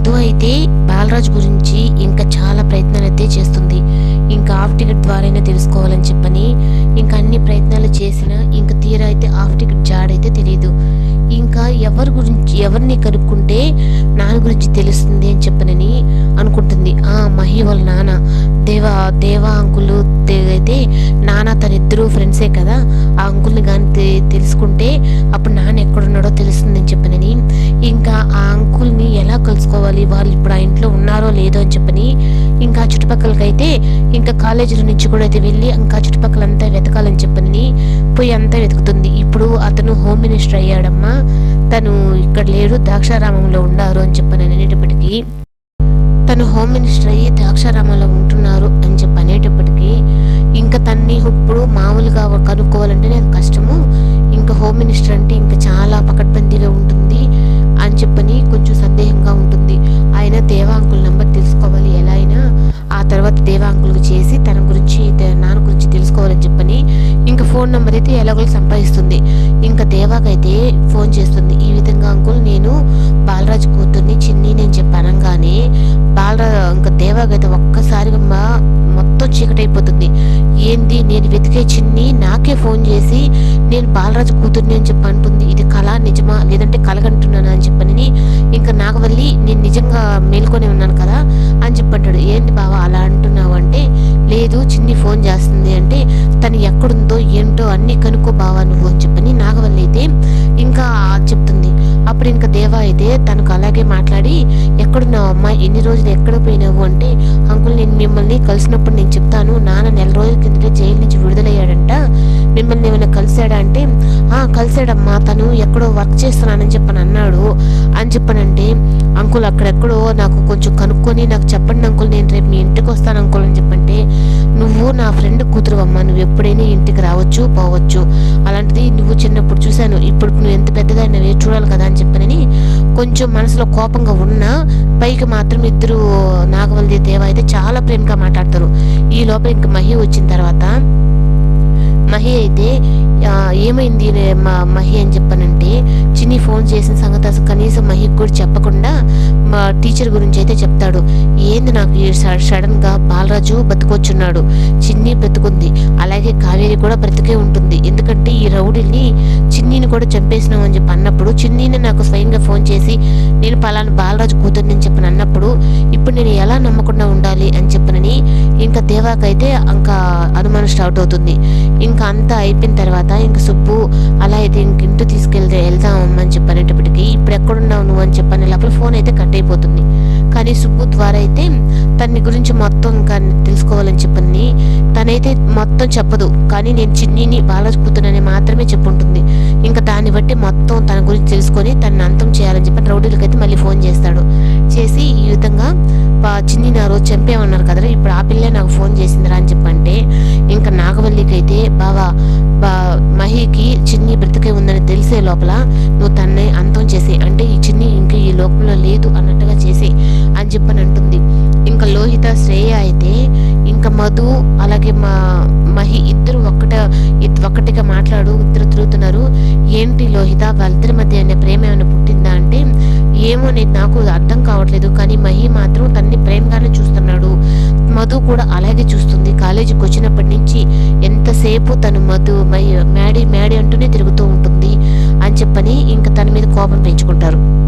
మధు అయితే బాలరాజ్ గురించి ఇంకా చాలా ప్రయత్నాలు అయితే చేస్తుంది. ఇంకా హాఫ్ టికెట్ ద్వారానే తెలుసుకోవాలని చెప్పని ఇంకా అన్ని ప్రయత్నాలు చేసినా ఇంకా తీరా అయితే హాఫ్ టికెట్ జాడైతే తెలియదు ఇంకా ఎవరి గురించి ఎవరిని కనుక్కుంటే నాన్న గురించి తెలుస్తుంది అని చెప్పనని అనుకుంటుంది. ఆ మహి వాళ్ళ నాన్న. దేవా దేవా అంకుల్ అయితే నాన్న తన ఇద్దరు ఫ్రెండ్సే కదా. ఆ అంకుల్ని కానీ తెలుసుకుంటే అప్పుడు నాన్న ఎక్కడున్నాడో తెలుస్తుందని చెప్పనని ఇంకా ఆ అంకుల్ని ఎలా కలుసుకోవాలి? వాళ్ళు ఇప్పుడు ఆ ఇంట్లో ఉన్నారో లేదో అని చెప్పని ఇంకా చుట్టుపక్కలకైతే ఇంకా కాలేజీల నుంచి కూడా అయితే వెళ్ళి ఇంకా చుట్టుపక్కల అంతా వెతకాలని చెప్పని పోయి అంతా వెతుకుతుంది. ఇప్పుడు అతను హోమ్ మినిస్టర్ అయ్యాడమ్మా. తను ఇక్కడ లేడు ద్రాక్షారామంలో ఉన్నారు అని చెప్పని అనేటప్పటికీ తను హోమ్ మినిస్టర్ అయ్యి ద్రాక్షారామంలో ఉంటున్నారు అని చెప్పి అనేటప్పటికీ ఇంకా తన్ని ఇప్పుడు మామూలుగా కనుక్కోవాలంటేనే అది కష్టము. ఇంకా హోమ్ మినిస్టర్ అంటే ఇంకా చాలా పకడ్బందీగా ఉంటుంది అని చెప్పని కొంచెం ఫోన్ నెంబర్ అయితే ఎలాగో సంపాదిస్తుంది. ఇంకా దేవాకైతే ఫోన్ చేస్తుంది. ఈ విధంగా అంకుల్ నేను బాలరాజు కూతుర్ని చిన్ని నేను చెప్పనగానే బాలరా ఇంకా దేవాకైతే ఒక్కసారిగా మొత్తం చీకటైపోతుంది. ఏంది? నేను వెతికే చిన్ని నాకే ఫోన్ చేసి నేను బాలరాజు కూతుర్ని అని చెప్పి అంటుంది. ఇది కళ నిజమా? లేదంటే కలగంటున్నానా అని చెప్పని ఇంకా నాగవల్లి నేను నిజంగా మేల్కొని ఉన్నాను కదా అని చెప్పంటాడు ఏంటి బావా అలా అంటున్నావు అంటే లేదు చిన్ని ఫోన్ చేస్తుంది అంటే ఎక్కడుందో ఏంటో అన్ని కనుక్కో బావా నువ్వు అని చెప్పని నాగవల్లి అయితే ఇంకా చెప్తుంది. అప్పుడు ఇంకా దేవా అయితే తనకు అలాగే మాట్లాడి ఎక్కడున్నావు అమ్మా? ఎన్ని రోజులు ఎక్కడ పోయినావు? అంటే అంకుల్ నేను మిమ్మల్ని కలిసినప్పుడు నేను చెప్తాను. నాన్న నెల రోజుల కిందటే జైలు నుంచి విడుదలయ్యాడంట మిమ్మల్ని ఏమైనా కలిశాడా అంటే కలిసాడమ్మా తను ఎక్కడో వర్క్ చేస్తున్నానని చెప్పని అన్నాడు. అని చెప్పనంటే అంకుల్ అక్కడెక్కడో నాకు కొంచెం కనుక్కొని నాకు చెప్పండి అంకుల్ నేను రేపు మీ ఇంటికి వస్తాను అంకుల్ అని చెప్పంటే నువ్వు నా ఫ్రెండ్ కూతురు అమ్మ నువ్వు ఎప్పుడైనా ఇంటికి రావచ్చు పోవచ్చు. అలాంటిది నువ్వు చిన్నప్పుడు చూశాను ఇప్పుడు నువ్వు ఎంత పెద్దగా నువ్వే చూడాలి కదా అని చెప్పనని కొంచెం మనసులో కోపంగా ఉన్నా పైకి మాత్రం ఇద్దరు నాగవల్లి దేవ అయితే చాలా ప్రేమగా మాట్లాడతారు. ఈ లోపల ఇంక మహి వచ్చిన తర్వాత మహి అయితే ఏమైంది మా మహి అని చెప్పానంటే చిన్ని ఫోన్ చేసిన సంగతి అసలు కనీసం మహికి కూడా చెప్పకుండా మా టీచర్ గురించి అయితే చెప్తాడు. ఏంది నాకు సడన్గా బాలరాజు బతుకొచ్చున్నాడు. చిన్ని బ్రతుకుంది. అలాగే కావేరి కూడా బ్రతికే ఉంటుంది. ఎందుకంటే ఈ రౌడీని చిన్నీని కూడా చంపేసినాం అని చెప్పి అన్నప్పుడు చిన్నీని నాకు స్వయంగా ఫోన్ చేసి నేను పలానా బాలరాజు కూతుర్ని చెప్పని అన్నప్పుడు ఇప్పుడు నేను ఎలా నమ్మకుండా ఉండాలి అని చెప్పనని ఇంకా దేవాకైతే ఇంకా అనుమానం స్టార్ట్ అవుతుంది. ఇంకా అంతా అయిపోయిన తర్వాత ఇంక సుబ్బు అలా అయితే ఇంక ఇంటి తీసుకెళ్తే వెళ్దాం అని చెప్పనేటప్పటికి ఇప్పుడు ఎక్కడున్నావు నువ్వు అని చెప్పని లోపల ఫోన్ అయితే కట్ అయిపోతుంది. కానీ సుబ్బు ద్వారా అయితే తన గురించి మొత్తం ఇంకా తెలుసుకోవాలని చెప్పని తనైతే మొత్తం చెప్పదు. కానీ నేను చిన్నిని బాలకుతునని మాత్రమే చెప్పుంటుంది. ఇంకా దాన్ని బట్టి మొత్తం తన గురించి తెలుసుకొని తనని అంతం చేయాలని చెప్పి రౌడీలకైతే మళ్ళీ ఫోన్ చేస్తాడు. చేసి ఈ విధంగా చిన్ని నా రోజు చంపేమన్నారు కదా ఇప్పుడు ఆ పిల్లే నాకు ఫోన్ చేసిందిరా అని చెప్పంటే ఇంకా నాగవల్లికి అయితే బావా బా మహికి చిన్ని బ్రతికే ఉందని తెలిసే లోపల నువ్వు తన్నే అంతం చేసి అంటే ఈ చిన్ని ఇంక ఈ లోపల లేదు అన్నట్టుగా చేసి అని చెప్పని అంటుంది. ఇంకా లోహిత శ్రేయ అయితే ఇంకా మధు అలాగే మా మహి ఇద్దరు ఒక్కట ఒక్కటిగా మాట్లాడు ఇద్దరు తిరుగుతున్నారు. ఏంటి లోహిత వాళ్ళిద్దరి మధ్య అనే ప్రేమ ఏమైనా పుట్టింది? ఏమో నేను నాకు అర్థం కావట్లేదు కానీ మహి మాత్రం తన్ని ప్రేమగానే చూస్తున్నాడు. మధు కూడా అలాగే చూస్తుంది. కాలేజీకి వచ్చినప్పటి నుంచి ఎంతసేపు తను మధు మ్యాడీ మ్యాడీ అంటూనే తిరుగుతూ ఉంటుంది అని చెప్పని ఇంకా తన మీద కోపం పెంచుకుంటారు.